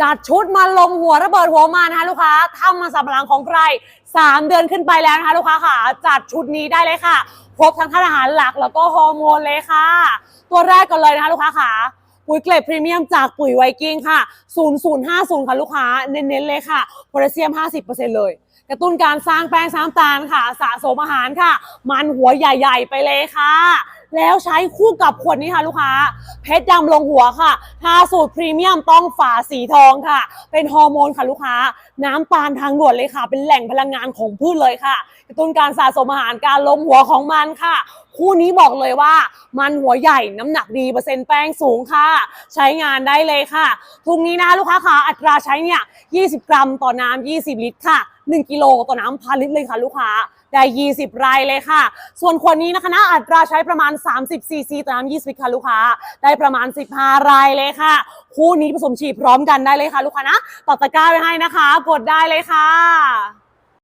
จัดชุดมาลงหัวระเบิดหัวมานะคะลูกค้าทำมาสับหลังของใคร 3 เดือนขึ้นไปแล้วนะคะลูกค้าค่ะจัดชุดนี้ได้เลยค่ะครบทั้งทานอาหารหลักแล้วก็ฮอร์โมนเลยค่ะ ตัวแรกกันเลยนะคะลูกค้าค่ะปุ๋ยเกรดพรีเมียมจากปุ๋ยไวกิ้งค่ะ 0050 ค่ะลูกค้า เน้นๆเลยค่ะ โพแทสเซียม 50%เลย กระตุ้นการสร้างแป้งซ้ำตาลค่ะ สะสมอาหารค่ะ มันหัวใหญ่ ๆ ไปเลยค่ะ แล้วใช้คู่กับขวดนี้ค่ะลูกค้า เพชรดำลงหัวค่ะทาสูตรพรีเมียมต้องฝาสีทองค่ะ เป็นฮอร์โมนค่ะลูกค้า น้ำตาลทางด่วนเลยค่ะ เป็นแหล่งพลังงานของพืชเลยค่ะกระตุ้นการสะสมอาหารการลงหัวของมันค่ะ คู่นี้บอกเลยว่ามันหัวใหญ่น้ำหนักดีเปอร์เซ็นต์แป้งสูงค่ะ ใช้งานได้เลยค่ะทุงนี้นะคะลูกค้าค่ะอัตราใช้เนี่ย 20 กรัมต่อน้ำ20 ลิตรค่ะ 1 กิโลต่อน้ำพันลิตรเลยค่ะลูกค้า ได้ 20 รายเลยค่ะ ส่วนคนนี้นะคะนะอัตราใช้ประมาณ 30ซีซีต่อน้ำ20ลิตรค่ะลูกค้า ได้ประมาณ 15 รายเลยค่ะ คู่นี้ผสมฉีดพร้อมกันได้เลยค่ะ ลูกค้านะ ต่อตะกร้าไว้ให้นะคะ กดได้เลยค่ะ